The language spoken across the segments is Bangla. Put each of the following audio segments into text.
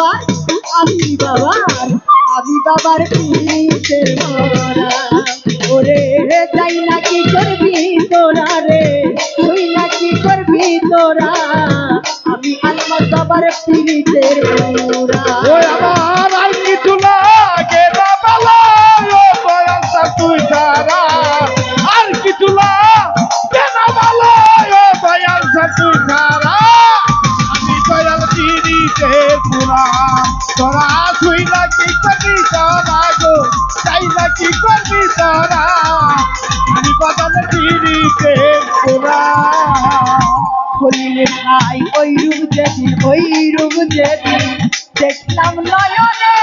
বাবা আমি বাবা সেই রূপ যেদিন দেখলাম নয়নে।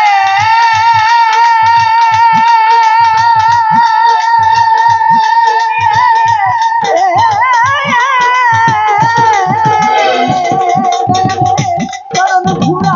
ঘোড়া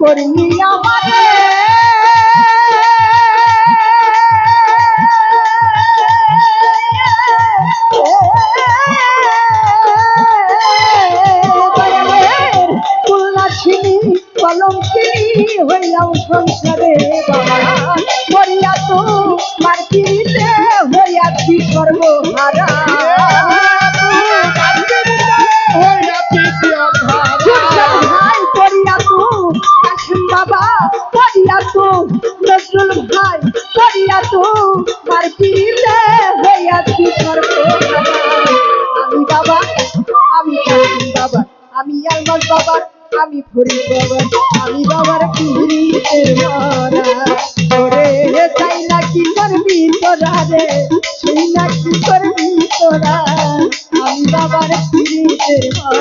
কর্মী আমাদের কি ফুরি পবন আমি বাবার পিড়িতের মরা ওরে চাইলা কি করবি তোরা রে? শুইলা কি করবি তোরা। আমি বাবার পিড়িতের মরা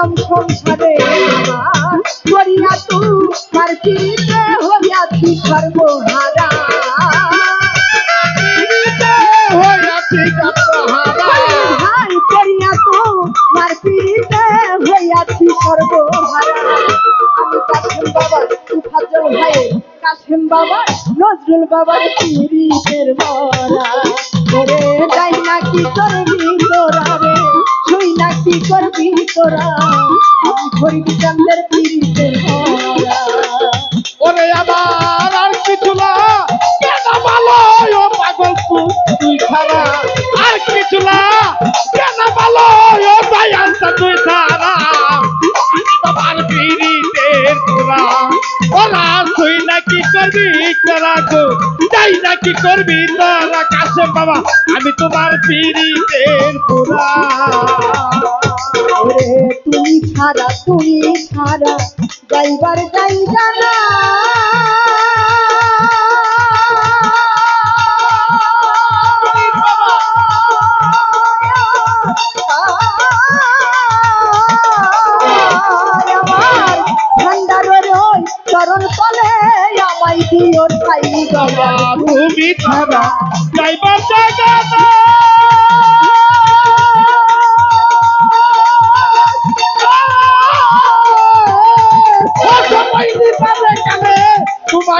হইলাম সংসারে করিয়া তু আমি কাশেম বাবা নজরুল বাবার পিড়িতের মরা ওরে যাই না কি করবি? কি করবি তোরা আমি হরিবি চন্দ্রের পিড়িতের ওরে আমার আর কিছু না। ভালো, ও পাগল তুই ছাড়া। আর কিছু না। কেন ভালো, ও দয়ালটা তুই ছাড়া। তোমার পিড়িতের তোরা। ওরা তুই নাকি করবি তোরা গো? যাই নাকি করবি তোরা কাছে বাবা। আমি তোমার পিড়িতের তুমি ছাড়া যাইবার যাইবা না তুমি ছাড়া যাইবার জায়গা না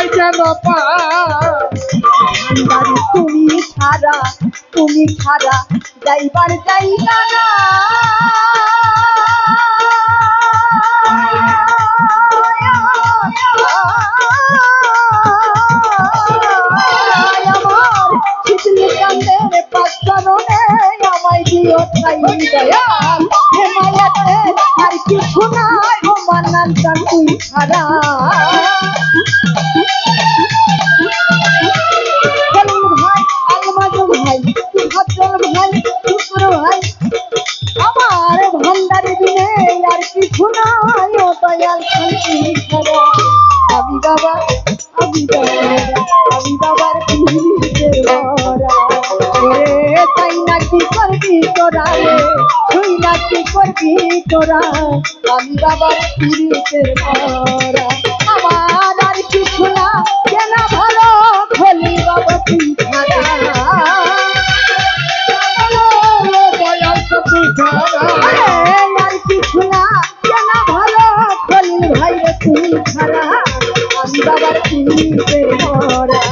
তোমায় যেন পা ভান্ডারি তুমি ছাড়া তুমি ছাড়া যাইবার যাইবা না আর কিছু নাই ও মান্নান তুই ছাড়া দয়াল শান্তি ছাড়া আমি বাবা আমি বাবা আমি বাবার পিড়িতে ভরা তাই নাকি করবি তোরা রে তুই নাকি করবি তোরা আমি বাবার পিড়িতে ভরা বাবার চিনিতে ভরা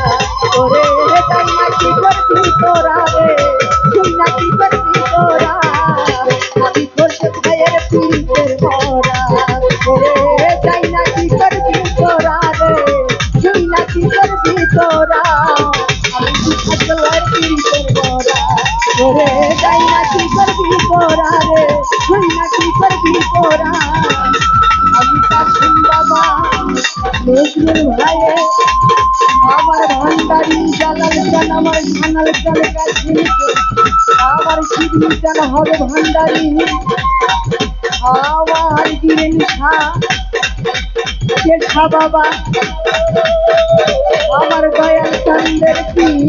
ওরে তাই না কি করবি তোরা রে? তুই না, কি করবি তোরা? আমি করতে ভাইয়ের চিনিতে ভরা। ওরে তাই না কি করবি তোরা রে? তুই না, কি করবি তোরা? আমার ধানাল জাল কাছে আবার সিদ্ধি জান হবে ভান্ডারি আবার শাহ শেখা বাবা, আমার দয়াল চন্দ্রের পীর